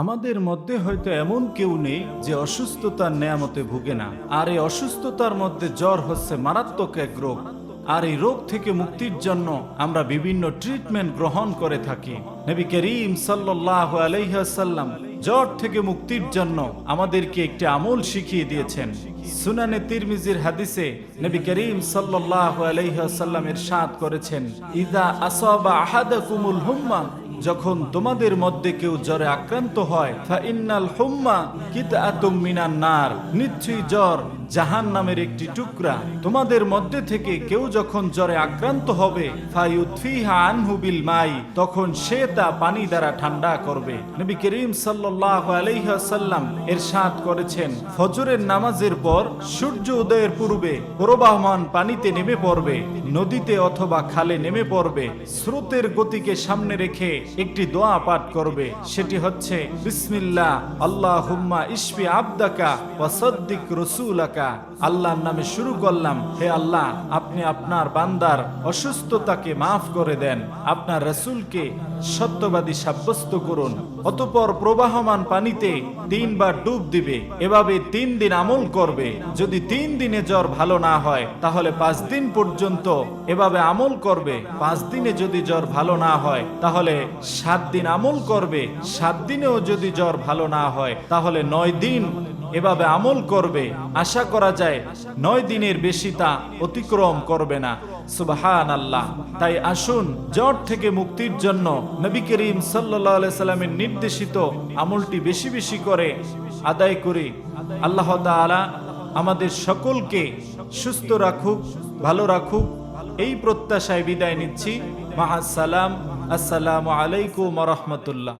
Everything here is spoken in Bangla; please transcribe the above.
আমাদের মধ্যে হয়তো এমন কেউ নেই যে অসুস্থতার নেয়ামতে ভুগে না। আর এই অসুস্থতার মধ্যে জ্বর হচ্ছে মারাত্মক এক রোগ। আর এই রোগ থেকে মুক্তির জন্য আমরা বিভিন্ন ট্রিটমেন্ট গ্রহণ করে থাকি। নবী করিম সাল্লাহ জ্বর থেকে মুক্তির জন্য আমাদেরকে একটি আমল শিখিয়ে দিয়েছেন। সুনানে তিরমিজির হাদিসে নবী করিম সাল্লাহ আলাইহাল্লামের সাদ করেছেন, ইদা আসাবা কুমুল হুম্মা যখন তোমাদের মধ্যে কেউ জ্বরে আক্রান্ত হয় ইন্নাল হুম্মা কিতাতুম নার, নিশ্চয়ই জ্বর জাহান নামের একটি টুকরা। তোমাদের মধ্যে থেকে কেউ যখন জ্বরে আক্রান্ত হবে মাই, তখন সে তা পানি দ্বারা ঠান্ডা করবে। নবী করিম আলাইহি ওয়াসাল্লাম এরশাদ করেছেন, ফজরের নামাজের পর সূর্য উদয়ের পূর্বে প্রবাহমান পানিতে নেমে পড়বে, নদীতে অথবা খালে নেমে পড়বে, স্রোতের গতিকে সামনে রেখে একটি দোয়া পাঠ করবে। সেটি হচ্ছে বিসমিল্লা আল্লাহ হুম্মা ইসফি আবদাকা ওয়াসদ্দিক রসুলাকা। আল্লাহর নামে শুরু করলাম। হে আল্লাহ, আপনি আপনার বান্দার অসুস্থতাকে মাফ করে দেন। আপনার রসুলকে সত্যবাদী সাব্যস্ত করুন। অতপর প্রবাহমান পানিতে তিনবার ডুব দিবে। এভাবে তিন দিন আমল করবে। যদি তিন দিনে জ্বর ভালো না হয়, তাহলে পাঁচ দিন পর্যন্ত এভাবে আমল করবে। পাঁচ দিনে যদি জ্বর ভালো না হয়, তাহলে সাত দিন আমল করবে। সাত দিনেও যদি জ্বর ভালো না হয়, তাহলে নয় দিন এভাবে আমল করবে। আশা করা যায় নয় দিনের বেশি তা অতিক্রম করবে না। সুবাহান আল্লাহ তাই আসুন, জ্বর থেকে মুক্তির জন্য নবী করিম সাল্লাহ সাল্লামের নির্দেশিত আমলটি বেশি বেশি করে আদায় করি। আল্লাহ তাআলা আমাদের সকলকে সুস্থ রাখুক, ভালো রাখুক। এই প্রত্যাশায় বিদায় নিচ্ছি। মাহাসালাম। আসসালামু আলাইকুম রহমতুল্লাহ।